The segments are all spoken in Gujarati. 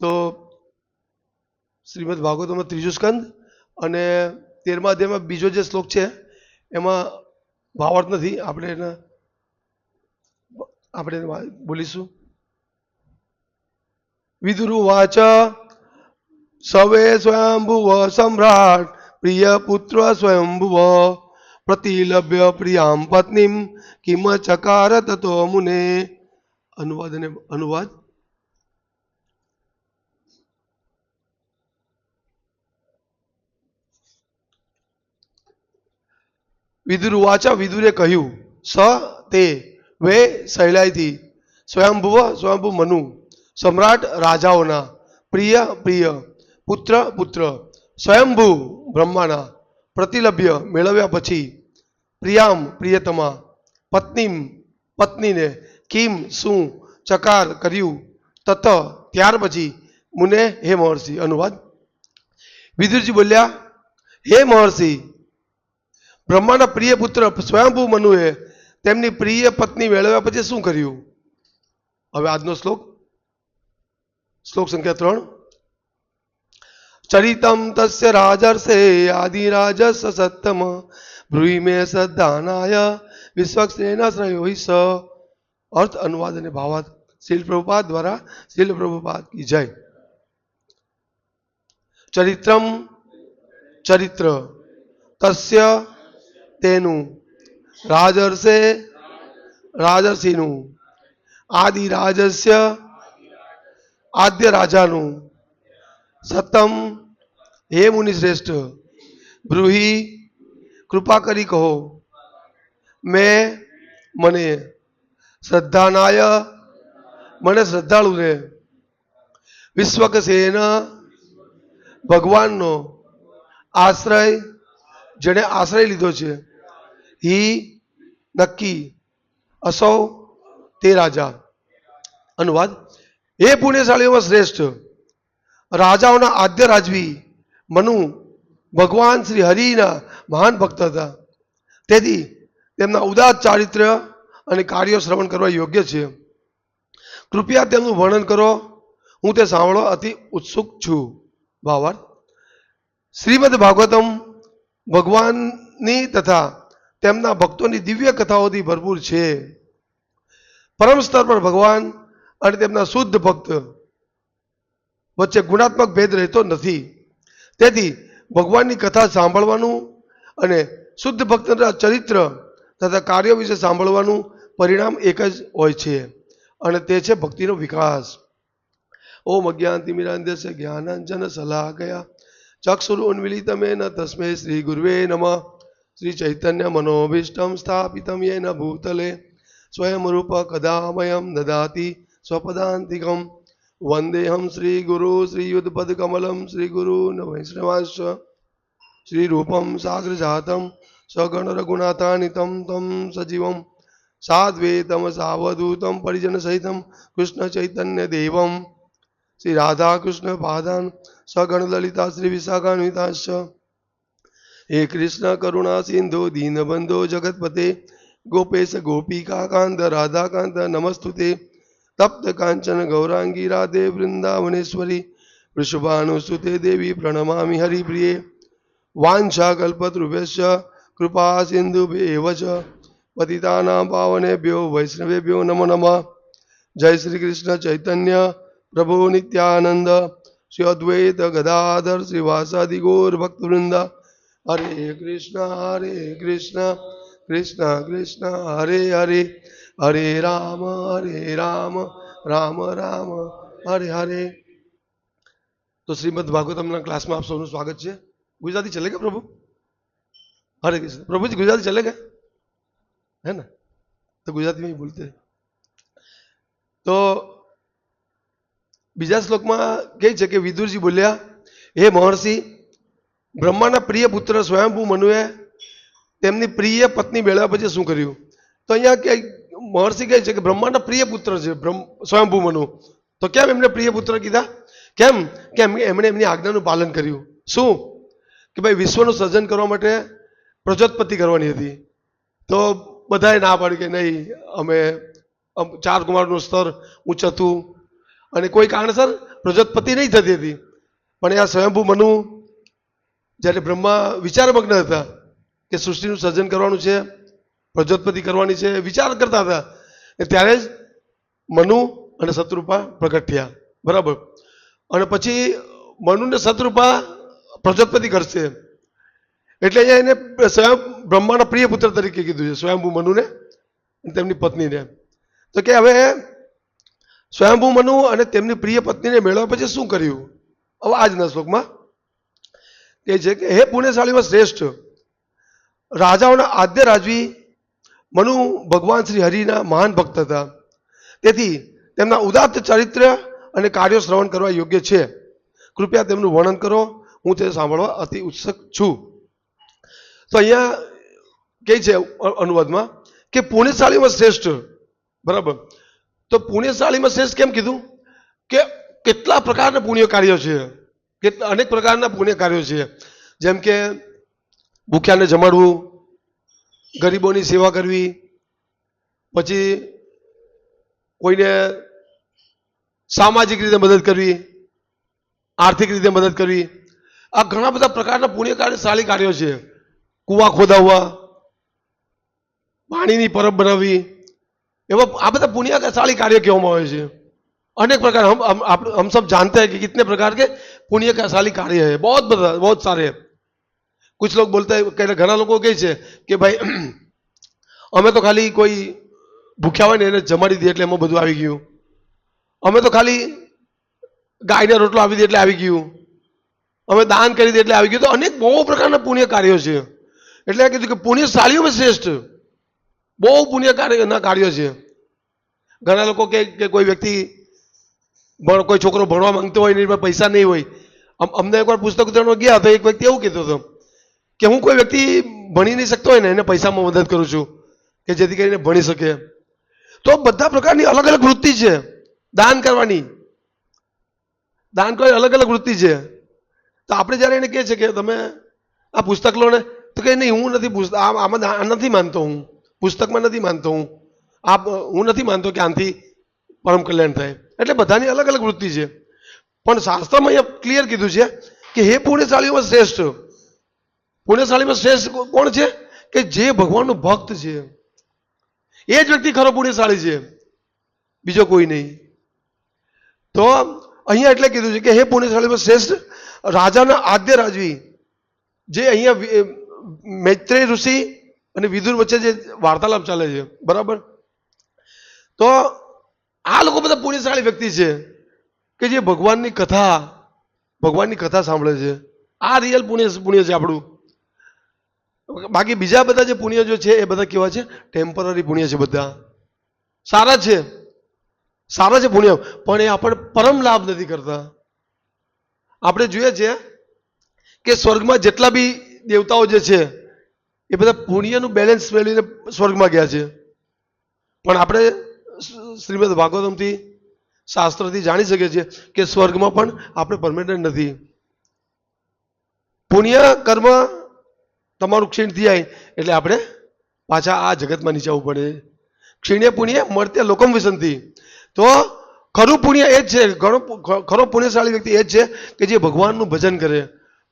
તો શ્રીમદ ભાગવતમાં ત્રીજો સ્કંદ અને તેરમા અધ્યાયમાં બીજો જે શ્લોક છે, એમાં ભાવાર્થ નથી. આપણે એને, આપણે બોલીશું. વિદુરુ વિદુરુવાચ સવે સ્વયંભુવ સમ્રાટ પ્રિય પુત્ર સ્વયંભુવ પ્રતિલભ્ય પ્રિયામ પત્નીમ કિમ ચકાર તતો મુને. અનુવાદ અને અનુવાદ? વિદુર વાચા વિદુરે કહ્યું, સ તે વે સહેલાઈથી સ્વયંભુવ સ્વયંભુ મનુ, સમ્રાટ રાજાઓના પ્રિય પ્રિય પુત્ર પુત્ર, સ્વયંભુ બ્રહ્માના પ્રતિલભ્ય મેળવ્યા પછી પ્રિયામ પ્રિયતમા પત્નીમ પત્નીને કિમ શું ચકાર કર્યું. તત ત્યાર પછી મુને હે મહર્ષિ. અનુવાદ. વિદુરજી બોલ્યા, હે મહર્ષિ બ્રહ્માના પ્રિય પુત્ર સ્વયંભૂ મનુએ તેમની પ્રિય પત્ની મેળવ્યા પછી શું કર્યું? હવે આજનો શ્લોક. શ્લોક સંખ્યા ત્રણ. ચરિતમ તસ્ય રાજર્ષે આદિરાજસ સત્તમ. બ્રુહિ મે સદ્ધાનાય વિશ્વક્ષેના શ્રયો સ. અર્થ, અનુવાદ અને ભાવાર્થ. શીલ પ્રભુપાદ દ્વારા શીલ પ્રભુપાદ કી જય. ચરિત્રમ ચરિત્ર. તસ્ય તેનું, રાજર્ષે રાજર્ષિનું, આદિ રાજસ્ય આદ્ય રાજાનું સતમ હે મુનિશ્રેષ્ઠ બ્રુહી કૃપા કરી કહો, મેં મને શ્રદ્ધાનાય, મને શ્રદ્ધાળુને વિશ્વકસેન ભગવાનનો આશ્રય જેણે આશ્રય લીધો છે. હી નક્કી અસૌ તે રાજા અનુવાદ એ પુણ્યશાળીઓમાં શ્રેષ્ઠ રાજાઓના આદ્ય રાજવી મનુ ભગવાન શ્રી હરિના મહાન ભક્ત હતા. તેથી તેમના ઉદાત ચારિત્ર્ય અને કાર્યો શ્રવણ કરવા યોગ્ય છે. કૃપયા તેમનું વર્ણન કરો. હું તે સાંભળવા અતિ ઉત્સુક છું. ભાવાર્થ શ્રીમદ ભાગવતમ ભગવાનની તથા તેમના ભક્તોની દિવ્ય કથાઓથી ભરપૂર છે. પરમ સ્તર પર ભગવાન અને તેમના શુદ્ધ ભક્ત વચ્ચે ગુણાત્મક ભેદ રહેતો નથી. તેથી ભગવાનની કથા સાંભળવાનું અને શુદ્ધ ભક્તના ચરિત્ર તથા કાર્યો વિશે સાંભળવાનું પરિણામ એક જ હોય છે અને તે છે ભક્તિનો વિકાસ. ઓમ અજ્ઞાનતિમિરાંધ્યસ્ય જ્ઞાનાંજન શલાકયા ન તસ્મે શ્રી ગુરુવે નમઃ. શ્રી ચૈતન્ય મનોભીષ્ટમ સ્થાપિતમ યેન ભૂતલે સ્વયં રૂપ કદામયમ દદાતિ સ્વપદાંતિકમ વંદેહમ શ્રી ગુરુ શ્રી યુદ્ધપદ કમલમ શ્રી ગુરુ વૈષ્ણવાંશ શ્રી રૂપમ સાગર જાતમ સગણ રઘુનાથાનિતમ તમ સજીવમ સાદ્વૈતમ સાવધૂતમ પરિજન સહિતમ કૃષ્ણ ચૈતન્ય દેવમ શ્રી રાધાકૃષ્ણ પાદાન સગણ લલિતા શ્રી વિશાખાન્વિતાશ્ચ હે કૃષ્ણ કરુણા સિંધુ, દીનબંધો જગતપતે. ગોપેશ, ગોપિકા, કાંત, રાધાકાંત, નમસ્તુતે. તપ્ત કાંચન, ગૌરાંગી, રાધે, વૃંદાવનેશ્વરી. વૃષભાનુસુતે દેવી, પ્રણમામિ, હરિપ્રિયે. વાંછા કલ્પતૃભ્યશ્ચ, કૃપા સિંધુભ્યેવ ચ પતિતાના પાવનેભ્યો, વૈષ્ણવેભ્યો, નમો નમઃ. જય શ્રી કૃષ્ણ ચૈતન્ય, પ્રભુ નિત્યાનંદ. શ્રી અદ્વૈત ગદાધર શ્રીવાસાદિ ગોર ભક્તવૃંદ. હરે કૃષ્ણ હરે કૃષ્ણ કૃષ્ણ કૃષ્ણ હરે હરે હરે રામ હરે રામ રામ રામ હરે હરે તો શ્રીમદ ભાગવતમના ક્લાસમાં આપ સૌનું સ્વાગત છે ગુજરાતી ચલેગા પ્રભુ હરે કૃષ્ણ પ્રભુજી ગુજરાતી ચલેગા है ना तो गुजराती में ही बोलते हैं તો બીજા શ્લોકમાં કહે છે કે વિદુરજી બોલ્યા હે મહર્ષિ બ્રહ્માના પ્રિય પુત્ર સ્વયંભૂ મનુએ તેમની પ્રિય પત્ની મેળવ્યા પછી શું કર્યું? તો અહીંયા કે મહર્ષિ કહે છે કે બ્રહ્માના પ્રિય પુત્ર છે, બ્રહ્મ, સ્વયંભૂ મનુ. તો કેમ એમને પ્રિય પુત્ર કીધા? કેમ? કે એમણે એમની આજ્ઞાનું પાલન કર્યું. શું? કે ભાઈ વિશ્વનું સર્જન કરવા માટે પ્રજોત્પત્તિ કરવાની હતી. તો બધાએ ના પાડી કે નહીં, અમે ચાર કુમારનું સ્તર ઊંચતું અને કોઈ કારણસર પ્રજોત્પત્તિ નહીં થતી હતી. પણ આ સ્વયંભૂ મનુ જ્યારે બ્રહ્મા વિચારમગ્ન હતા કે સૃષ્ટિનું સર્જન કરવાનું છે, પ્રજોત્પત્તિ કરવાની છે વિચાર કરતા હતા, એ ત્યારે જ મનુ અને શત્રુપા પ્રગટ થયા. બરાબર? અને પછી મનુને શત્રુપા પ્રજોત્પત્તિ કરશે. એટલે અહીંયા એને સ્વયં બ્રહ્માના પ્રિય પુત્ર તરીકે કીધું છે, સ્વયંભૂ મનુને અને તેમની પત્નીને. તો કે હવે સ્વયંભૂ મનુ અને તેમની પ્રિય પત્નીને મેળવ્યા પછી શું કર્યું? હવે આજના શ્લોકમાં કે છે કે હે પુણ્યશાળીમાં શ્રેષ્ઠ, રાજાઓના આદ્ય રાજવી મનુ ભગવાન શ્રી હરિના મહાન ભક્ત હતા. તેથી તેમના ઉદાત્ત ચરિત્ર અને કાર્યો શ્રવણ કરવા યોગ્ય છે. કૃપયા તેમનું વર્ણન કરો, હું તે સાંભળવા અતિ ઉત્સુક છું. તો અહીંયા કહે છે અનુવાદમાં કે પુણ્યશાળીમાં શ્રેષ્ઠ, બરાબર. તો પુણ્યશાળીમાં શ્રેષ્ઠ કેમ કીધું? કે કેટલા પ્રકારના પુણ્ય કાર્યો છે? કેટલા અનેક પ્રકારના પુણ્ય કાર્યો છે જેમ કે ભૂખ્યાને જમાડવું ગરીબોની સેવા કરવી પછી કોઈને સામાજિક રીતે મદદ કરવી આર્થિક રીતે મદદ કરવી આ ઘણા બધા પ્રકારના પુણ્ય કાર્યશાળી કાર્યો છે કુવા ખોદાવવા પાણીની પરબ બનાવવી એવા આ બધા પુણ્યશાળી કાર્ય કહેવામાં આવે છે अनेक प्रकार हम हम आप हम सब जानते हैं कि कितने प्रकार के पुण्य का शाली कार्य है बहुत बता बहुत सारे हैं कुछ लोग बोलते हैं कहते घना લોકો કહે છે કે ભાઈ અમે તો ખાલી કોઈ ભૂખ્યા હોય ને એને જમાડી દઈએ એટલે એમાં બધું આવી ગયું અમે તો ખાલી ગાયને રોટલો આપી દઈએ એટલે આવી ગયું અમે દાન કરી દઈએ એટલે આવી ગયું તો અનેક બહુ પ્રકારના પુણ્ય કાર્યો છે એટલે આ કીધું કે પુણ્યશાળીઓમાં શ્રેષ્ઠ બહુ પુણ્ય કાર્યના કાર્યો છે ઘણા લોકો કે કે કોઈ વ્યક્તિ ભણ કોઈ છોકરો ભણવા માંગતો હોય ને એની પાસે પૈસા નહીં હોય અમ- અમને એકવાર પુસ્તક વિતરણમાં ગયા તો એક વ્યક્તિ એવું કહેતો હતો કે હું કોઈ વ્યક્તિ ભણી નહીં શકતો હોય ને, એને પૈસામાં મદદ કરું છું કે જેથી કરીને ભણી શકે. તો બધા પ્રકારની અલગ અલગ વૃત્તિ છે, દાન કરવાની. દાન કરવાની અલગ અલગ વૃત્તિ છે. તો આપણે જ્યારે એને કહે છે કે તમે આ પુસ્તક લો ને, તો કે નહીં, હું નથી પુસ્તક આમાં નથી માનતો હું. પુસ્તકમાં નથી માનતો હું. આ હું નથી માનતો કે આનાથી પરમ કલ્યાણ થાય. એટલે બધાની અલગ અલગ વૃત્તિ છે. પણ શાસ્ત્રમાં અહીંયા ક્લિયર કીધું છે કે હે પુણ્યશાળીઓમાં શ્રેષ્ઠ, પુણ્યશાળીમાં શ્રેષ્ઠ કોણ છે? કે જે ભગવાનનો ભક્ત છે. એ જ વ્યક્તિ ખરો પુણ્યશાળી છે. બીજો કોઈ નહીં. તો અહીંયા એટલે કીધું છે કે હે પુણ્યશાળીમાં શ્રેષ્ઠ, રાજાના આદ્ય રાજવી, જે અહીંયા મૈત્રેય ઋષિ અને વિદુર વચ્ચે જે વાર્તાલાપ ચાલે છે. બરાબર? તો આ લોકો બધા પુણ્યશાળી વ્યક્તિ છે. કે જે ભગવાનની કથા ભગવાનની કથા સાંભળે છે. આ રિયલ પુણ્ય પુણ્ય છે આપણું. બાકી બીજા બધા જે પુણ્ય જો છે, એ બધા કેવા છે? ટેમ્પરરી પુણ્ય છે બધા. સારા છે. સારા છે પુણ્ય. પણ એ આપણે પરમ લાભ નથી કરતા. આપણે જોઈએ છે કે સ્વર્ગમાં જેટલા બી દેવતાઓ જે છે, એ બધા પુણ્યનું બેલેન્સ મેળવીને સ્વર્ગમાં ગયા છે. પણ આપણે શ્રીમદ ભાગવતમથી શાસ્ત્રથી જાણી શકીએ છીએ કે સ્વર્ગમાં પણ આપણે પરમેનન્ટ નથી. પુણ્ય કર્મ તમારું ક્ષીણ થાય એટલે આપણે પાછા આ જગતમાં નીચે આવવું પડે. ક્ષીણે પુણ્ય મળતે લોકમ વિસંતિ. તો ખરું પુણ્ય એ જ છે, ઘણો ખરો પુણ્યશાળી વ્યક્તિ એ જ છે કે જે ભગવાનનું ભજન કરે,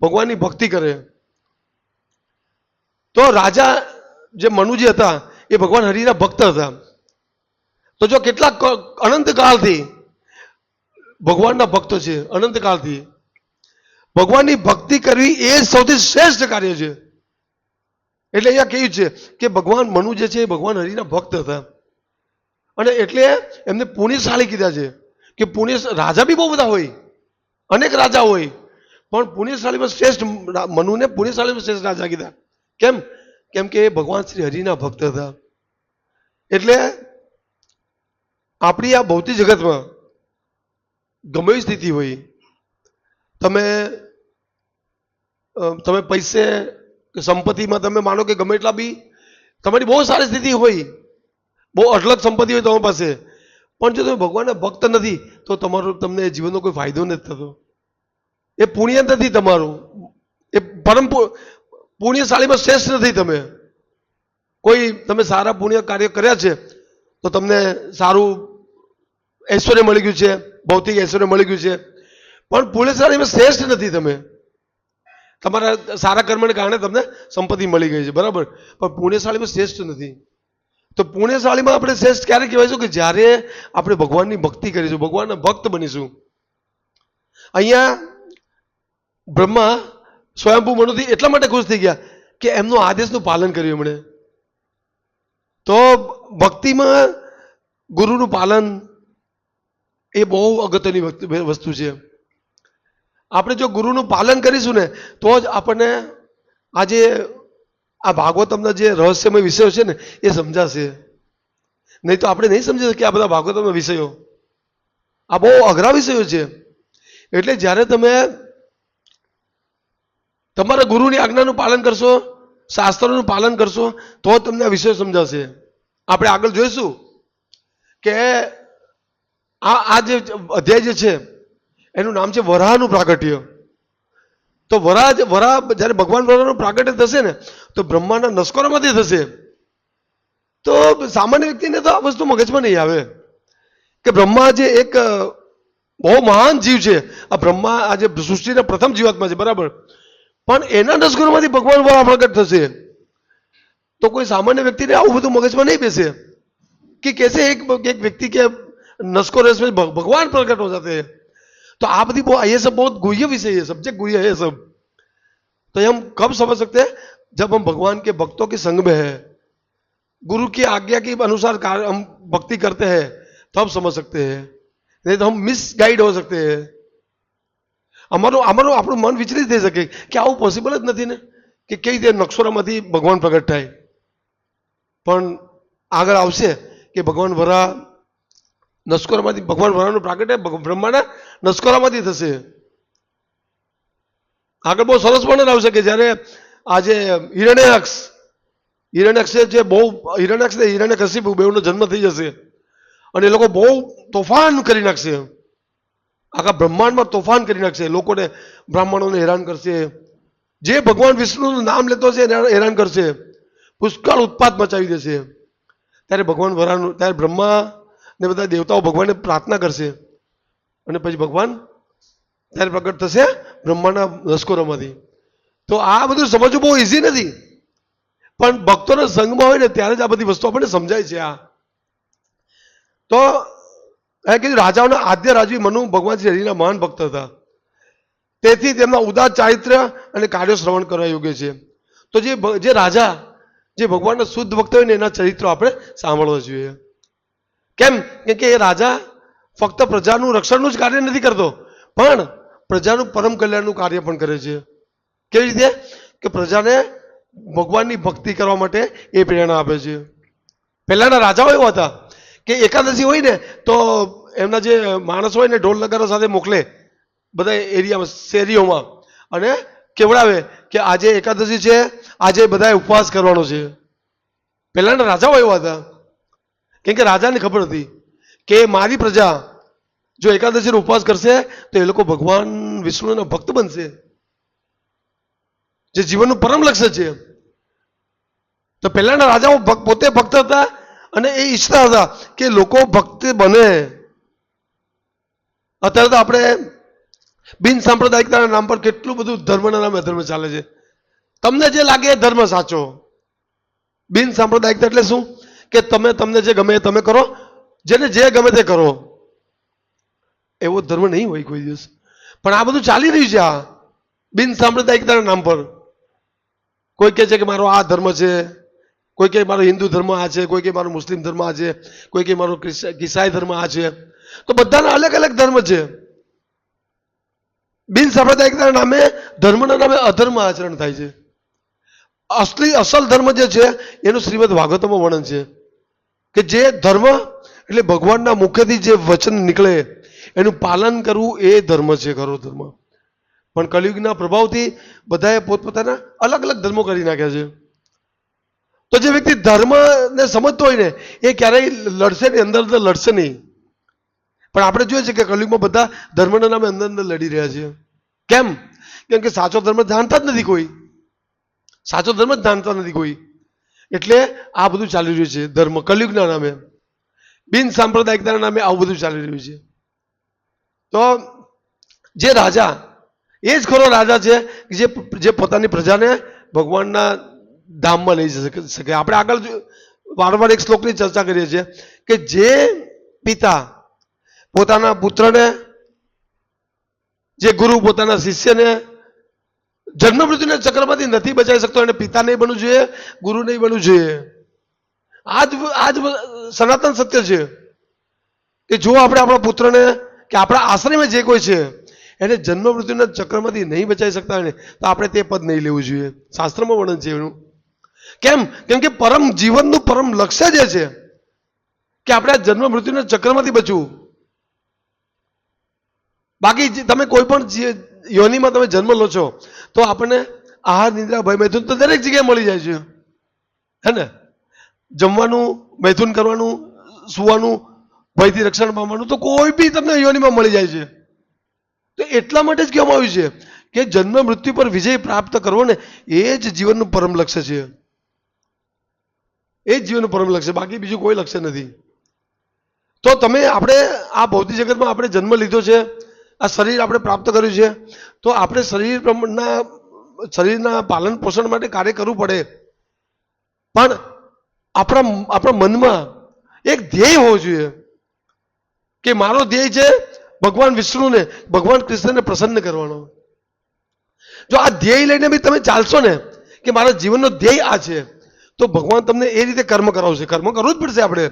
ભગવાનની ભક્તિ કરે. તો રાજા જે મનુજી હતા એ ભગવાન હરિના ભક્ત હતા. તો જો કેટલાક અનંત કાળથી ભગવાનના ભક્તો છે, અનંતકાળથી. ભગવાનની ભક્તિ કરવી એ સૌથી શ્રેષ્ઠ કાર્ય છે. એટલે અહીંયા કહ્યું છે કે ભગવાન મનુ જે છે એ ભગવાન હરિના ભક્ત હતા. અને એટલે એમને પુણ્યશાળી કીધા છે કે પુણ્ય રાજા બી બહુ બધા હોય, અનેક રાજા હોય, પણ પુણ્યશાળીમાં શ્રેષ્ઠ મનુને પુણ્યશાળીમાં શ્રેષ્ઠ રાજા કીધા. કેમ? કેમ કે ભગવાન શ્રી હરિના ભક્ત હતા. એટલે આપણી આ ભૌતિક જગતમાં ગમે એવી સ્થિતિ હોય, તમે તમે પૈસે સંપત્તિમાં તમે માનો કે ગમે એટલા બી, તમારી બહુ સારી સ્થિતિ હોય, બહુ અઢળક સંપત્તિ હોય તમારી પાસે, પણ જો તમે ભગવાનના ભક્ત નથી, તો તમારો તમને જીવનનો કોઈ ફાયદો નથી થતો. એ પુણ્ય નથી તમારું. એ પરમ પુણ્યશાળીમાં શ્રેષ્ઠ નથી તમે. કોઈ તમે સારા પુણ્ય કાર્ય કર્યા છે, તો તમને સારું ઐશ્વર્ય મળી ગયું છે ભૌતિક ઐશ્વર્ય મળી ગયું છે. પણ પુણ્યશાળીમાં શ્રેષ્ઠ નથી તમે. તમારા સારા કર્મને કારણે તમને સંપત્તિ મળી ગઈ છે. બરાબર? પણ પુણ્યશાળીમાં શ્રેષ્ઠ નથી. તો પુણ્યશાળીમાં આપણે શ્રેષ્ઠ ક્યારે કહેવાયશું કે જ્યારે આપણે ભગવાનની ભક્તિ કરીશું, ભગવાનના ભક્ત બનીશું. અહીંયા બ્રહ્મા સ્વયંભૂ મનુથી એટલા માટે ખુશ થઈ ગયા કે એમનો આદેશનું પાલન કર્યું એમણે. તો ભક્તિમાં ગુરુનું પાલન એ બહુ અગત્યની વસ્તુ- છે. આપણે જો ગુરુનું પાલન કરીશું ને, તો જ આપણને આજે આ ભાગવતમના જે રહસ્યમય વિષયો છે ને, એ સમજાશે. નહીં તો આપણે નહીં સમજી શકીએ આ બધા ભાગવતમના વિષયો. આ બહુ અઘરા વિષયો છે. એટલે જ્યારે તમે તમારા ગુરુની આજ્ઞાનું પાલન કરશો, શાસ્ત્રોનું પાલન કરશો, તો જ તમને આ વિષયો સમજાશે. આપણે આગળ જોઈશું કે આ આ જે અધ્યાય જે છે, એનું નામ છે વરાહનું પ્રાગટ્ય. તો વરાહ વરાહ જ્યારે ભગવાન વરાહનું પ્રાગટ્ય થશે ને, તો બ્રહ્માના નસ્કોરામાંથી થશે. તો સામાન્ય વ્યક્તિને તો આ વસ્તુ મગજમાં નહીં આવે. કે બ્રહ્મા જે એક બહુ મહાન જીવ છે, આ બ્રહ્મા આ જે સૃષ્ટિના પ્રથમ જીવાત્મા છે, બરાબર? પણ એના નસગુરમાંથી ભગવાન વરાહ પ્રગટ થશે. તો કોઈ સામાન્ય વ્યક્તિને આવું બધું મગજમાં નહીં બેસે. કે કહેશે એક એક વ્યક્તિ કે नस्को रेस में भग- भगवान प्रकट हो जाते हैं तो आप भी वो ये सब बहुत गुह्य विषय है सब्जेक्ट गुह्य है ये सब तो ये हम कब समझ सकते हैं जब हम भगवान के भक्तों के संग में है गुरु की आज्ञा के अनुसार कार्य हम भक्ति करते हैं तब समझ सकते हैं नहीं तो हम मिस गाइड हो सकते हैं અમારું અમારું આપણું મન વિચલિત થઈ શકે કે આવું પોસિબલ જ નથી ને કે કઈ રીતે નક્ષરામાંથી ભગવાન પ્રગટ થાય પણ આગળ આવશે કે ભગવાન વરા નસ્કોરામાંથી ભગવાન વરાનું પ્રાગટ્ય બ્રહ્માના નસકોરામાંથી થશે. આગળ બહુ સરસ વર્ણન આવશે કે જ્યારે આજે હિરણ્યક્ષ હિરણ્યક્ષે જે બહુ હિરણ્યક્ષ ને હિરણ્યકશિપુ બેઉનો જન્મ થઈ જશે. અને એ લોકો બહુ તોફાન કરી નાખશે. આખા બ્રહ્માંડમાં તોફાન કરી નાખશે. લોકોને, બ્રાહ્મણોને હેરાન કરશે. જે ભગવાન વિષ્ણુનું નામ લેતો છે એને હેરાન કરશે. પુષ્કળ ઉત્પાત મચાવી દેશે. ત્યારે ભગવાન વરાનું ત્યારે બ્રહ્મા ને બધા દેવતાઓ ભગવાનને પ્રાર્થના કરશે. અને પછી ભગવાન ત્યારે પ્રગટ થશે બ્રહ્માના લશ્કરોમાંથી. તો આ બધું સમજવું બહુ ઇઝી નથી. પણ ભક્તોના સંગમાં હોય ને ત્યારે જ આ બધી વસ્તુ આપણને સમજાય છે આ. તો એ કીધું રાજાઓના આદ્ય રાજવી મનુ ભગવાન શ્રી હરિના મહાન ભક્ત હતા. તેથી તેમના ઉદાર ચારિત્ર્ય અને કાર્યો શ્રવણ કરવા યોગ્ય છે. તો જે જે રાજા, જે ભગવાનના શુદ્ધ ભક્ત હોય ને એના ચરિત્રો આપણે સાંભળવા જોઈએ. કેમ? કેમ કે એ રાજા ફક્ત પ્રજાનું રક્ષણનું જ કાર્ય નથી કરતો. પણ પ્રજાનું પરમ કલ્યાણનું કાર્ય પણ કરે છે. કેવી રીતે? કે પ્રજાને ભગવાનની ભક્તિ કરવા માટે એ પ્રેરણા આપે છે. પહેલાંના રાજાઓ એવા હતા કે એકાદશી હોય ને, તો એમના જે માણસ હોય ને ઢોલ નગારા સાથે મોકલે બધા એરિયામાં, શેરીઓમાં, અને કેવડાવે કે આજે એકાદશી છે, આજે બધાએ ઉપવાસ કરવાનો છે. પહેલાંના રાજાઓ એવા હતા. કેમ કે રાજાને ખબર હતી કે મારી પ્રજા જો એકાદશીનો ઉપવાસ કરશે, તો એ લોકો ભગવાન વિષ્ણુના ભક્ત બનશે. જે જીવનનું પરમ લક્ષ્ય છે. તો પહેલાના રાજાઓ પોતે ભક્ત હતા અને એ ઈચ્છતા હતા કે લોકો ભક્ત બને. અત્યારે તો આપણે બિન સાંપ્રદાયિકતાના નામ પર કેટલું બધું ધર્મના નામે અધર્મ ચાલે છે. તમને જે લાગે એ ધર્મ સાચો. બિન સાંપ્રદાયિકતા એટલે શું? કે તમે તમને જે ગમે તમે કરો, જેને જે ગમે તે કરો. એવો ધર્મ નહીં હોય કોઈ દિવસ. પણ આ બધું ચાલી રહ્યું છે આ. બિન સાંપ્રદાયિકતાના નામ પર. કોઈ કહે છે કે મારો આ ધર્મ છે, કોઈ કહે મારો હિન્દુ ધર્મ આ છે, કોઈ કહે મારો મુસ્લિમ ધર્મ આ છે, કોઈ કહે મારો ઈસાઈ ધર્મ આ છે. તો બધાના અલગ અલગ ધર્મ છે. બિન સાંપ્રદાયિકતાના નામે ધર્મના નામે અધર્મ આચરણ થાય છે. અસલી, અસલ ધર્મ જે છે, એનું શ્રીમદ ભાગવતમાં વર્ણન છે કે જે ધર્મ એટલે ભગવાનના મુખેથી જે વચન નીકળે, એનું પાલન કરવું એ ધર્મ છે ખરો ધર્મ. પણ કલિયુગના પ્રભાવથી બધાએ પોતપોતાના અલગ અલગ ધર્મો કરી નાખ્યા છે. તો જે વ્યક્તિ ધર્મને સમજતો હોય ને, એ ક્યારેય લડશે નહીં, અંદર અંદર લડશે નહીં. પણ આપણે જોઈએ છે કે કલિયુગમાં બધા ધર્મના નામે અંદર અંદર લડી રહ્યા છે. કેમ? કેમ કે સાચો ધર્મ જાણતા જ નથી કોઈ. સાચો ધર્મ જ જાણતા નથી કોઈ. એટલે આ બધું ચાલી રહ્યું છે. ધર્મ કલયુગના નામે, બિન સાંપ્રદાયિકતાના નામે આવું બધું ચાલી રહ્યું છે. તો જે રાજા, એ જ ખરો રાજા છે જે જે પોતાની પ્રજાને ભગવાનના ધામમાં લઈ શકે શકે. આપણે આગળ વારંવાર એક શ્લોકની ચર્ચા કરીએ છીએ કે જે પિતા પોતાના પુત્રને, જે ગુરુ પોતાના શિષ્યને જન્મ મૃત્યુના ચક્રમાંથી નથી બચાવી શકતો એને પિતા નહીં બનવું જોઈએ, ગુરુ નહીં બનવું જોઈએ. આ જ આ જ સનાતન સત્ય છે કે જો આપણે આપણા પુત્રને કે આપણા આશ્રયમાં જે કોઈ છે, એને જન્મ મૃત્યુના ચક્રમાંથી નહીં બચાવી શકતા હોય તો આપણે તે પદ નહીં લેવું જોઈએ. શાસ્ત્રમાં વર્ણન છે એનું. કેમ? કેમ કે પરમ જીવનનું પરમ લક્ષ્ય જે છે કે આપણે આ જન્મ મૃત્યુના ચક્રમાંથી બચવું. બાકી તમે કોઈ પણ યોનિમાં તમે જન્મ લો છો, તો આપણને આહાર, નિદ્રા, ભય, મૈથુન તો દરેક જગ્યાએ મળી જાય છે. હે ને? જમવાનું, મૈથુન કરવાનું, સુવાનું, ભયથી રક્ષણ પામવાનું તો કોઈ બી તમને યોનિમાં મળી જાય છે. તો એટલા માટે જ કહેવામાં આવ્યું છે કે જન્મ મૃત્યુ પર વિજય પ્રાપ્ત કરવો ને એ જ જીવનનું પરમ લક્ષ્ય છે. એ જ જીવનનું પરમ લક્ષ્ય, બાકી બીજું કોઈ લક્ષ્ય નથી. તો તમે આપણે આ ભૌતિક જગતમાં આપણે જન્મ લીધો છે આ શરીર આપણે પ્રાપ્ત કર્યું છે. તો આપણે શરીર પ્રમાણના, શરીરના પાલન પોષણ માટે કાર્ય કરવું પડે. પણ આપણા આપણા મનમાં એક ધ્યેય હોવો જોઈએ કે મારો ધ્યેય છે ભગવાન વિષ્ણુને, ભગવાન કૃષ્ણને પ્રસન્ન કરવાનો. જો આ ધ્યેય લઈને બી તમે ચાલશો ને કે મારા જીવનનો ધ્યેય આ છે, તો ભગવાન તમને એ રીતે કર્મ કરાવશે. કર્મ કરવું જ પડશે આપણે.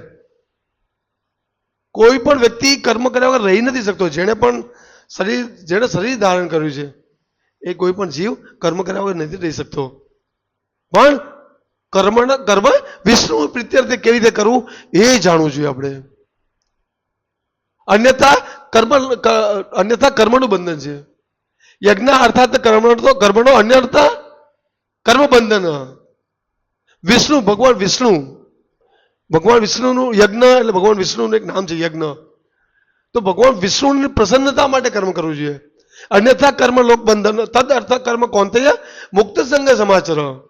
કોઈ પણ વ્યક્તિ કર્મ કર્યા વગર રહી નથી શકતો. જેણે પણ શરીર, જેણે શરીર ધારણ કર્યું છે, એ કોઈ પણ જીવ કર્મ કર્યા વગર નથી રહી શકતો. પણ કર્મ કર્મ વિષ્ણુ પ્રીત્યર્થે કેવી રીતે કરવું, એ જાણવું જોઈએ આપણે. અન્યથા કર્મ અન્યથા કર્મનું બંધન છે. યજ્ઞ અર્થાત કર્મ તો કર્મનો કર્મ બંધન વિષ્ણુ, ભગવાન વિષ્ણુ. ભગવાન વિષ્ણુનું યજ્ઞ, એટલે ભગવાન વિષ્ણુનું એક નામ છે યજ્ઞ. તો ભગવાન વિષ્ણુની પ્રસન્નતા માટે કર્મ કરવું જોઈએ. અન્યથા કર્મ લોક બંધન તદ અર્થ કર્મ કોંતેય મુક્ત સંઘ સમાચાર.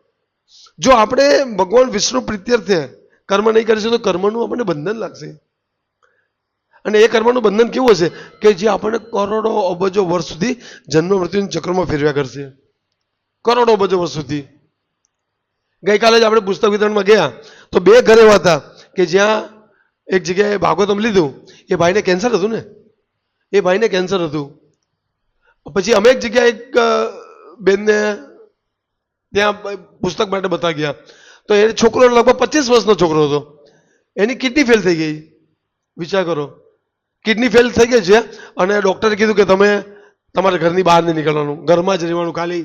જો આપણે ભગવાન વિષ્ણુ પ્રીત્યર્થે કર્મ નહીં કરીશું તો કર્મનું આપણને બંધન લાગશે. અને એ કર્મનું બંધન કેવું હશે? કે જે આપણને કરોડો અબજો વર્ષ સુધી જન્મ મૃત્યુના ચક્રમાં ફેરવ્યા કરશે. કરોડો અબજો વર્ષ સુધી. ગઈકાલે જ આપણે પુસ્તક વિતરણમાં ગયા. તો બે ઘર હતા કે જ્યાં એક જગ્યાએ ભાગવતમ લીધું. એ ભાઈને કેન્સર હતું ને? એ ભાઈને કેન્સર હતું. પછી અમે એક જગ્યાએ એક બેનને ત્યાં પુસ્તક માટે બતા ગયા તો એ છોકરો લગભગ પચીસ વર્ષનો છોકરો હતો. એની કિડની ફેલ થઈ ગઈ. વિચાર કરો. કિડની ફેલ થઈ ગઈ છે અને ડૉક્ટરે કીધું કે તમે તમારા ઘરની બહાર નહીં નીકળવાનું. ઘરમાં જ રહેવાનું ખાલી.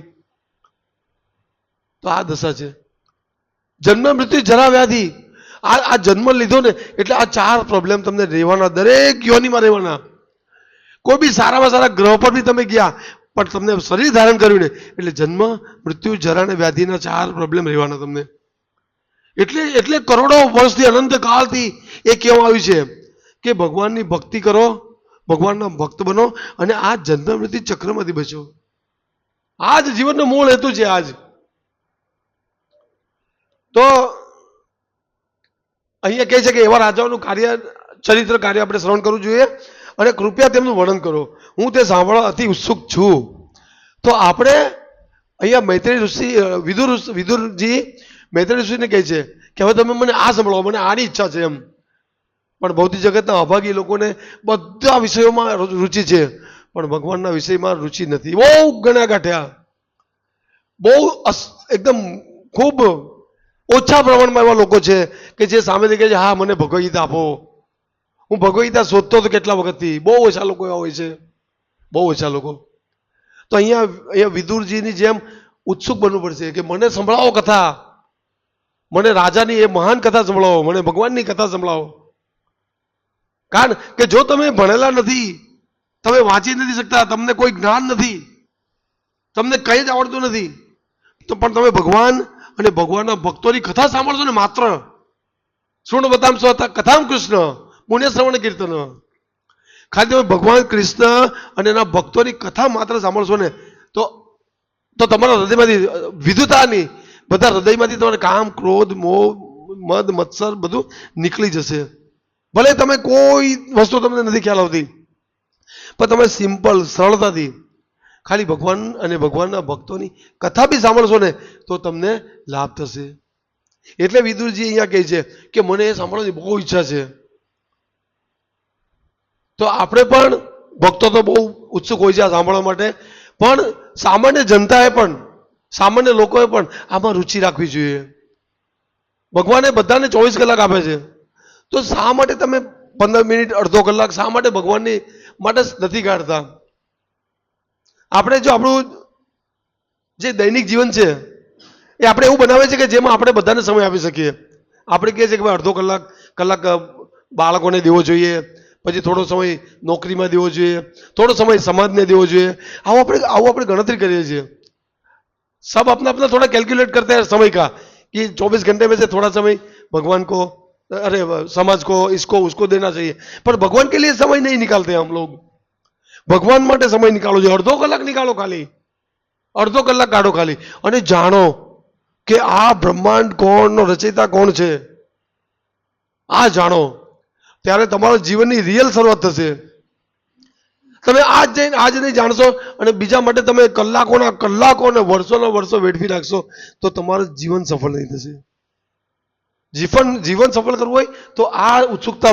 તો આ દશા છે. જન્મ, મૃત્યુ, જરા, વ્યાધિ આ જન્મ લીધો ને એટલે આ ચાર પ્રોબ્લેમ તમને રહેવાના, દરેક યોનીમાં રહેવાના. કોઈ બી સારામાં સારા ગ્રહ પર બી તમે ગયા, પણ તમને શરીર ધારણ કર્યું ને, એટલે જન્મ, મૃત્યુ, જરા અને વ્યાધિના ચાર પ્રોબ્લેમ રહેવાના તમને. એટલે એટલે કરોડો વર્ષથી અનંત કાળથી એ કહેવામાં આવ્યું છે કે ભગવાનની ભક્તિ કરો, ભગવાનના ભક્ત બનો અને આ જન્મ મૃત્યુ ચક્રમાંથી બચો. આ જ જીવનનો મૂળ હેતુ છે આજ. તો અહીંયા કહે છે કે એવા રાજાઓનું કાર્ય, ચરિત્ર કાર્ય આપણે શ્રવણ કરવું જોઈએ અને કૃપયા તેમનું વર્ણન કરો. હું તે સાંભળવા અતિ ઉત્સુક છું. તો આપણે અહીંયા મૈત્રી ઋષિ વિદુર વિદુરજી મૈત્રી ઋષિને કહે છે કે હવે તમે મને આ સંભળાવો, મને આની ઈચ્છા છે એમ. પણ ભૌતિક જગતના અભાગી લોકોને બધા વિષયોમાં રુચિ છે. પણ ભગવાનના વિષયમાં રુચિ નથી. બહુ ગણ્યા ગાંઠ્યા. બહુ એકદમ ખૂબ ઓછા પ્રમાણમાં એવા લોકો છે કે જે સામેથી કહે છે, હા, મને ભગવદ ગીતા આપો. હું ભગવદ ગીતા શોધતો હતો કેટલા વખતથી? બહુ ઓછા લોકો એવા હોય છે. બહુ ઓછા લોકો. તો અહીંયા અહીંયા વિદુરજીની જેમ ઉત્સુક બનવું પડશે કે મને સંભળાવો કથા. મને રાજાની એ મહાન કથા સંભળાવો, મને ભગવાનની કથા સંભળાવો. કારણ કે જો તમે ભણેલા નથી, તમે વાંચી નથી શકતા, તમને કોઈ જ્ઞાન નથી, તમને કંઈ જ આવડતું નથી, તો પણ તમે ભગવાન અને ભગવાનના ભક્તોની કથા સાંભળશો ને માત્ર. શુણ બતામ સ્વ કથામ કૃષ્ણ, પુણ્ય શ્રવણ કીર્તન. ખાલી તમે ભગવાન કૃષ્ણ અને એના ભક્તોની કથા માત્ર સાંભળશો ને, તો તો તમારા હૃદયમાંથી વિધુતા વિધુતાની, બધા હૃદયમાંથી તમારે કામ, ક્રોધ, મોહ, મદ, મત્સર બધું નીકળી જશે. ભલે તમે કોઈ વસ્તુ તમને નથી ખ્યાલ આવતી, પણ તમે સિમ્પલ સરળતાથી ખાલી ભગવાન અને ભગવાનના ભક્તોની કથા બી સાંભળશો ને, તો તમને લાભ થશે. એટલે વિદુરજી અહીંયા કહે છે કે મને એ સાંભળવાની બહુ ઈચ્છા છે. તો આપણે પણ ભક્તો તો બહુ ઉત્સુક હોય છે આ સાંભળવા માટે, પણ સામાન્ય જનતાએ પણ, સામાન્ય લોકોએ પણ આમાં રુચિ રાખવી જોઈએ. ભગવાને બધાને ચોવીસ કલાક આપે છે. તો શા માટે તમે પંદર મિનિટ, અડધો કલાક શા માટે ભગવાનની માટે નથી કાઢતા? આપણે જો આપણું જે દૈનિક જીવન છે એ આપણે એવું બનાવે છે કે જેમાં આપણે બધાને સમય આપી શકીએ આપણે કહીએ છીએ કે ભાઈ અડધો કલાક કલાક અ, બાળકોને દેવો જોઈએ પછી થોડો સમય નોકરીમાં દેવો જોઈએ થોડો સમય સમાજને દેવો જોઈએ આવું આપણે આવું આપણે ગણતરી કરીએ છીએ सब अपना अपना थोड़ा कैलकुलेट करते हैं समय का कि 24 घंटे में से थोड़ा समय भगवान को अरे समाज को इसको उसको देना चाहिए पर भगवान के लिए समय नहीं निकालते हम लोग ભગવાન માટે સમય નીકાળો છે અડધો કલાક નીકાળો ખાલી. અડધો કલાક કાઢો ખાલી. અને જાણો કે આ બ્રહ્માંડ કોણનો રચયિતા કોણ છે? આ જાણો. ત્યારે તમારા જીવનની રિયલ શરૂઆત થશે. તમે આજ જઈને, આજ નહીં જાણશો. અને બીજા માટે તમે કલાકોના કલાકો અને વર્ષોના વર્ષો વેડફી નાખશો તો તમારું જીવન સફળ નહીં થશે. જીવન જીવન સફળ કરવું હોય તો આ ઉત્સુકતા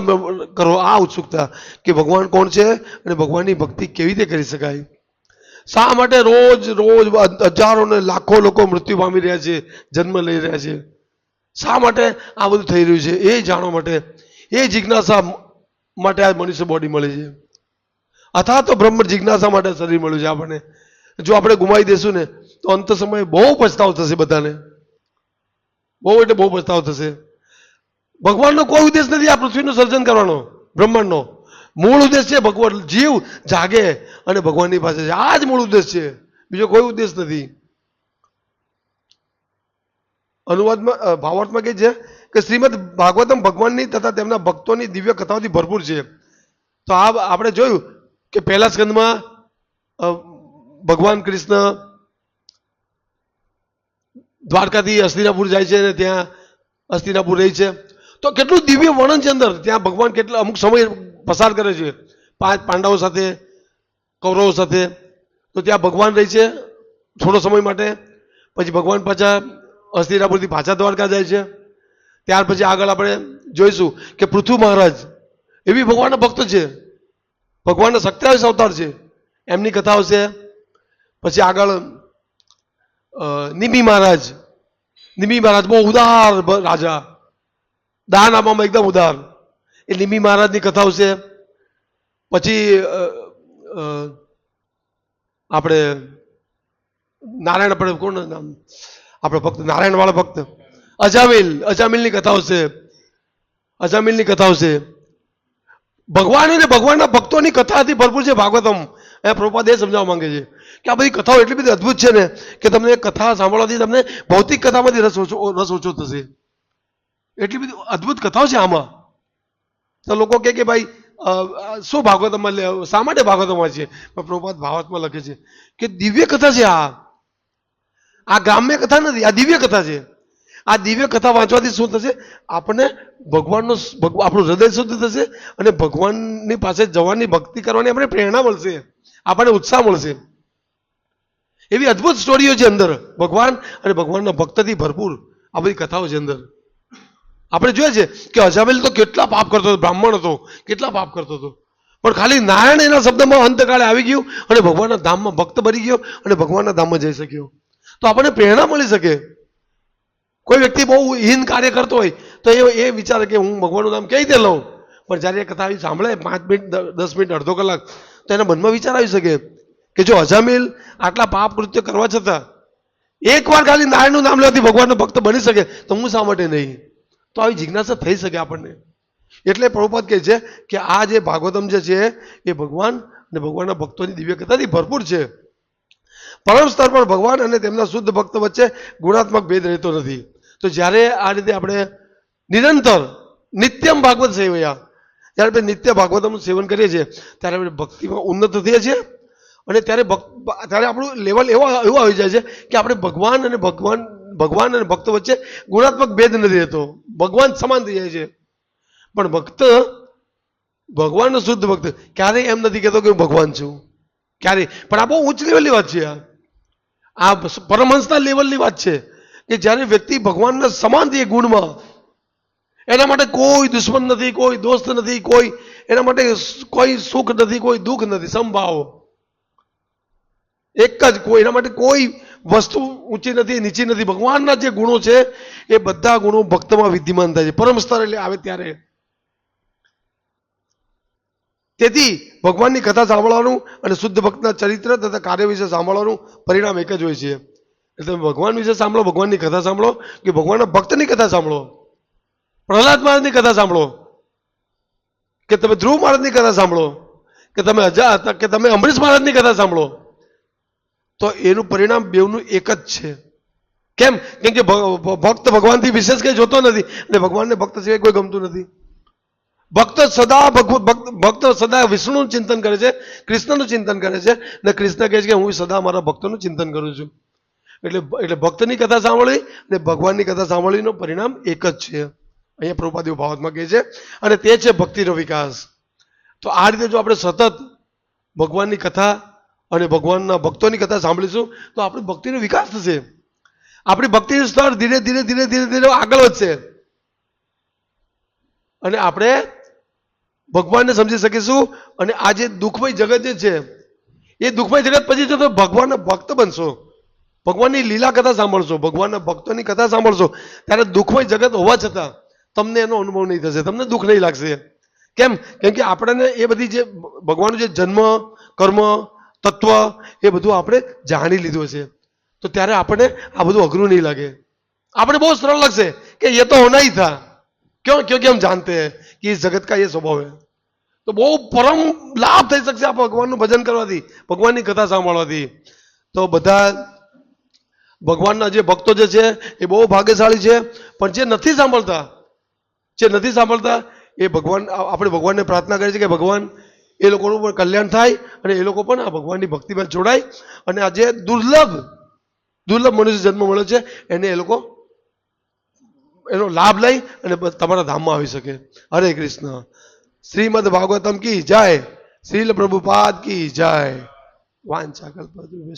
કરો, આ ઉત્સુકતા કે ભગવાન કોણ છે અને ભગવાનની ભક્તિ કેવી રીતે કરી શકાય? શા માટે રોજ રોજ હજારો ને લાખો લોકો મૃત્યુ પામી રહ્યા છે, જન્મ લઈ રહ્યા છે? શા માટે આ બધું થઈ રહ્યું છે? એ જાણવા માટે, એ જિજ્ઞાસા માટે આ મનુષ્ય બોડી મળે છે. અથા તો બ્રહ્મ જિજ્ઞાસા માટે શરીર મળ્યું છે આપણને. જો આપણે ગુમાવી દેશું ને, તો અંત સમયે બહુ પછતાવો થશે બધાને. બહુ એટલે બહુ પછતાવો થશે. ભગવાનનો કોઈ ઉદ્દેશ નથી આ પૃથ્વીનું સર્જન કરવાનો, બ્રહ્માંડનો. મૂળ ઉદ્દેશ છે ભગવાન, જીવ જાગે અને ભગવાનની પાસે છે આ જ મૂળ ઉદ્દેશ છે. બીજો કોઈ ઉદ્દેશ નથી. અનુવાદમાં ભાવાર્થમાં કહે છે કે શ્રીમદ ભાગવતમ ભગવાનની તથા તેમના ભક્તોની દિવ્ય કથાઓથી ભરપૂર છે. તો આ આપણે જોયું કે પહેલા સ્કંદમાં ભગવાન કૃષ્ણ દ્વારકાથી હસ્તિનાપુર જાય છે અને ત્યાં હસ્તિનાપુર રહે છે. તો કેટલું દિવ્ય વર્ણન છે અંદર? ત્યાં ભગવાન કેટલા અમુક સમય પસાર કરે છે. પાંચ પાંડવો સાથે, કૌરવો સાથે. તો ત્યાં ભગવાન રહે છે થોડો સમય માટે. પછી ભગવાન પાછા અસ્થિરાપુરથી પાછા દ્વારકા જાય છે. ત્યાર પછી આગળ આપણે જોઈશું કે પૃથ્વી મહારાજ એવી ભગવાનના ભક્ત છે. ભગવાનના સત્યાવીસ અવતાર છે. એમની કથાઓ છે પછી આગળ નિમી મહારાજ. નિમિ મહારાજ બહુ ઉદાર રાજા. દાન આપવામાં એકદમ ઉદાહરણ એ લીમી મહારાજની કથાઓ છે. પછી આપણે નારાયણ, આપણે કોણ નામ? આપણે ભક્ત, નારાયણવાળા ભક્ત. અજામિલ, અજામિલની કથાઓ છે. અજામિલની કથાઓ છે. ભગવાન અને ભગવાનના ભક્તોની કથાથી ભરપૂર છે ભાગવતમ. એ પ્રભુપાદ એ સમજાવવા માંગે છે કે આ બધી કથાઓ એટલી બધી અદ્ભુત છે ને કે તમને કથા સાંભળવાથી તમને ભૌતિક કથામાંથી રસ ઓછો રસ ઓછો થશે. એટલી બધી અદ્ભુત કથાઓ છે આમાં. તો લોકો કહે કે ભાઈ શું ભાગવતમાં શા માટે ભાગવતમાં છે? પ્રભાત ભાગવતમાં લખે છે કે દિવ્ય કથા છે આ. આ ગ્રામ્ય કથા નથી, આ દિવ્ય કથા છે. આ દિવ્ય કથા વાંચવાથી શું થશે? આપણને ભગવાનનો આપણું હૃદય શુદ્ધ થશે અને ભગવાનની પાસે જવાની ભક્તિ કરવાની આપણે પ્રેરણા મળશે. આપણને ઉત્સાહ મળશે. એવી અદ્ભુત સ્ટોરીઓ છે અંદર. ભગવાન અને ભગવાનના ભક્તથી ભરપૂર આ બધી કથાઓ છે અંદર. આપણે જોઈએ છે કે અજામિલ તો કેટલા પાપ કરતો હતો, બ્રાહ્મણ હતો, કેટલા પાપ કરતો હતો. પણ ખાલી નારાયણ એના શબ્દમાં અંતકાળે આવી ગયું અને ભગવાનના ધામમાં ભક્ત બની ગયો અને ભગવાનના ધામમાં જઈ શક્યો. તો આપણને પ્રેરણા મળી શકે. કોઈ વ્યક્તિ બહુ હીન કાર્ય કરતો હોય, તો એ એ વિચારે કે હું ભગવાનનું નામ કઈ રીતે લઉં? પણ જ્યારે એ કથા આવી સાંભળે પાંચ મિનિટ દસ મિનિટ, અડધો કલાક, તો એના મનમાં વિચાર આવી શકે કે જો અજામિલ આટલા પાપ કૃત્ય કરવા છતાં એકવાર ખાલી નારાયણનું નામ લેવાથી ભગવાનનો ભક્ત બની શકે, તો હું શા માટે નહીં? તો આવી જિજ્ઞાસા થઈ શકે આપણને. એટલે પ્રભુપાદ કહે છે કે આ જે ભાગવતમ જે છે, એ ભગવાન અને ભગવાનના ભક્તોની દિવ્ય કથાથી ભરપૂર છે. પરમ સ્તર પર ભગવાન અને તેમના શુદ્ધ ભક્ત વચ્ચે ગુણાત્મક ભેદ રહેતો નથી. તો જ્યારે આ રીતે આપણે નિરંતર નિત્યમ ભાગવત સેવયા જ્યારે આપણે નિત્ય ભાગવતમનું સેવન કરીએ છીએ, ત્યારે આપણે ભક્તિમાં ઉન્નત થઈએ છીએ અને ત્યારે ભક્ત, ત્યારે આપણું લેવલ એવો એવો આવી જાય છે કે આપણે ભગવાન અને ભગવાન ભગવાન અને ભક્ત વચ્ચે ગુણાત્મક ભેદ નથી રહેતો. ભગવાન સમાન થઈ જાય છે. પણ ભક્ત, ભગવાનનો શુદ્ધ ભક્ત, ક્યારેય એમ નથી કહેતો કે હું ભગવાન છું. ક્યારેય. પણ આ બહુ ઉચ્ચ લેવલની વાત છે આ. પરમહંસના લેવલની વાત છે કે જ્યારે વ્યક્તિ ભગવાનના સમાન છે ગુણમાં, એના માટે કોઈ દુશ્મન નથી, કોઈ દોસ્ત નથી, કોઈ, એના માટે કોઈ સુખ નથી, કોઈ દુઃખ નથી, સંભાવો. એક જ કોઈ, એના માટે કોઈ વસ્તુ ઊંચી નથી, નીચી નથી. ભગવાનના જે ગુણો છે, એ બધા ગુણો ભક્તમાં વિદ્યમાન થાય છે. પરમ સ્તર એટલે આવે ત્યારે. તેથી ભગવાનની કથા સાંભળવાનું અને શુદ્ધ ભક્તના ચરિત્ર તથા કાર્ય વિશે સાંભળવાનું પરિણામ એક જ હોય છે. એટલે તમે ભગવાન વિશે સાંભળો, ભગવાનની કથા સાંભળો કે ભગવાનના ભક્તની કથા સાંભળો. પ્રહલાદ મહારાજની કથા સાંભળો. કે તમે ધ્રુવ મહારાજની કથા સાંભળો. કે તમે અજા કે તમે અમરીશ મહારાજની કથા સાંભળો. તો એનું પરિણામ બેવનું એક જ છે. કેમ? કેમ કે ભક્ત ભગવાનથી વિશેષ કંઈ જોતો નથી અને ભગવાનને ભક્ત સિવાય કોઈ ગમતું નથી. ભક્ત સદા ભક્ત સદા વિષ્ણુનું ચિંતન કરે છે, કૃષ્ણનું ચિંતન કરે છે અને કૃષ્ણ કહે છે કે હું સદા મારા ભક્તોનું ચિંતન કરું છું. એટલે એટલે ભક્તની કથા સાંભળી અને ભગવાનની કથા સાંભળવીનું પરિણામ એક જ છે. અહીંયા પ્રભુપાદેવ ભાવતમાં કહે છે, અને તે છે ભક્તિનો વિકાસ તો આ રીતે જો આપણે સતત ભગવાનની કથા અને ભગવાનના ભક્તોની કથા સાંભળીશું, તો આપણી ભક્તિનો વિકાસ થશે. આપણી ભક્તિનું સ્તર ધીરે ધીરે ધીરે ધીરે ધીરે આગળ વધશે. અને આપણે ભગવાનને સમજી શકીશું અને આ જે દુઃખમય જગત જે છે, એ દુઃખમય જગત પછી તમે ભગવાનના ભક્ત બનશો. ભગવાનની લીલા કથા સાંભળશો, ભગવાનના ભક્તોની કથા સાંભળશો. ત્યારે દુઃખમય જગત હોવા છતાં તમને એનો અનુભવ નહીં થશે, તમને દુઃખ નહીં લાગશે. કેમ? કેમ કે આપણને એ બધી જે ભગવાનનું જે જન્મ, કર્મ તત્વ એ બધું આપણે જાણી લીધું છે તો ત્યારે આપણને આ બધું અઘરું નહીં લાગે. આપણે બહુ સરળ લાગશે કે એ તો હોના થા. ક્યો ક્યોંકિ કેમ જાણતે હૈ કે જગત કા એ સ્વભાવ હૈ? તો બહુ પરમ લાભ થઈ શકશે આ ભગવાનનું ભજન કરવાથી, ભગવાનની કથા સાંભળવાથી. તો બધા ભગવાનના જે ભક્તો જે છે, એ બહુ ભાગ્યશાળી છે, પણ જે નથી સાંભળતા, જે નથી સાંભળતા, એ ભગવાન આપણે ભગવાનને પ્રાર્થના કરીએ છીએ કે ભગવાન એ લોકોનું પણ કલ્યાણ થાય અને એ લોકો પણ આ ભગવાનની ભક્તિમાં જોડાય. અને આ જે દુર્લભ દુર્લભ મનુષ્ય જન્મ મળ્યો છે, એને એ લોકો એનો લાભ લઈ અને તમારા ધામમાં આવી શકે. હરે કૃષ્ણ. શ્રીમદ ભાગવતમ કી જય. શ્રીલ પ્રભુપાદ કી જય. વાંચા કલ્પતરુ